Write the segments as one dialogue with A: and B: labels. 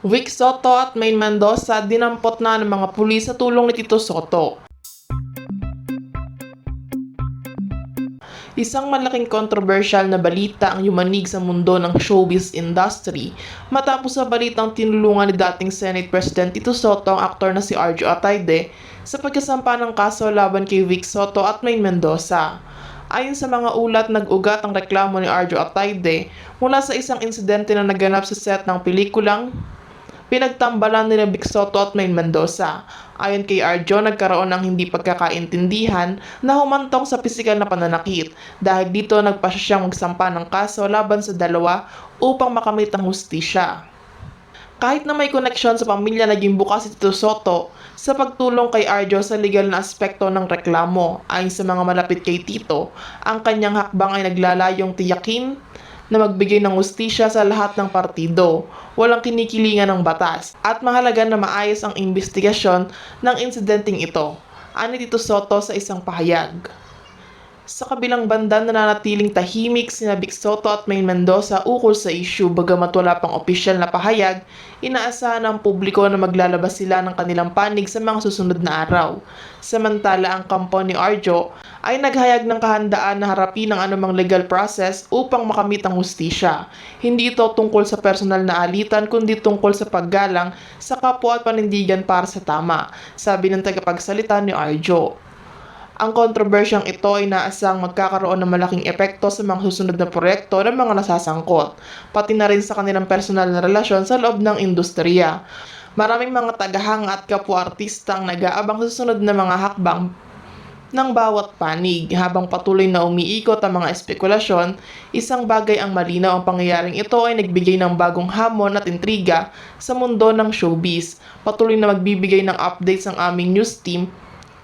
A: Vic Soto at Main Mendoza dinampot na ng mga pulis sa tulong ni Tito Soto. Isang malaking controversial na balita ang yumanig sa mundo ng showbiz industry matapos sa balitang tinulungan ni dating Senate President Tito Soto ang aktor na si Arjo Atayde sa pagkasampa ng kaso laban kay Vic Soto at Main Mendoza. Ayon sa mga ulat, nag-ugat ang reklamo ni Arjo Atayde mula sa isang insidente na naganap sa set ng pelikulang pinagtambalan nila Vic Soto at Main Mendoza. Ayon kay Arjo, nagkaroon ng hindi pagkakaintindihan na humantong sa pisikal na pananakit. Dahil dito, nagpasya siyang magsampa ng kaso laban sa dalawa upang makamit ang hustisya. Kahit na may koneksyon sa pamilya, naging bukas si Tito Soto sa pagtulong kay Arjo sa legal na aspekto ng reklamo. Ayon sa mga malapit kay Tito, ang kanyang hakbang ay naglalayong tiyakin na magbigay ng ustisya sa lahat ng partido. Walang kinikilingan ng batas at mahalaga na maayos ang investigasyon ng insidenteng ito. Ani Tito Soto sa isang pahayag. Sa kabilang banda, nananatiling tahimik sina Vic Soto at Main Mendoza ukol sa issue bagamat wala pang opisyal na pahayag, inaasahan ng publiko na maglalabas sila ng kanilang panig sa mga susunod na araw. Samantala, ang kampo ni Arjo ay naghayag ng kahandaan na harapin ang anumang legal process upang makamit ang hustisya. Hindi ito tungkol sa personal na alitan kundi tungkol sa paggalang sa kapwa at panindigan para sa tama, sabi ng tagapagsalita ni Arjo. Ang kontrobersyang ito ay naasang magkakaroon ng malaking epekto sa mga susunod na proyekto ng mga nasasangkot, pati na rin sa kanilang personal na relasyon sa loob ng industriya. Maraming mga tagahanga at kapwa-artista ang nag-aabang sa susunod na mga hakbang ng bawat panig. Habang patuloy na umiikot ang mga espekulasyon, isang bagay ang malinaw ang pangyayaring ito ay nagbigay ng bagong hamon at intriga sa mundo ng showbiz. Patuloy na magbibigay ng updates ang aming news team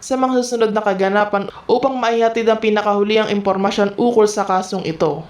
A: sa mga susunod na kaganapan upang maihatid ang pinakahulihang impormasyon ukol sa kasong ito.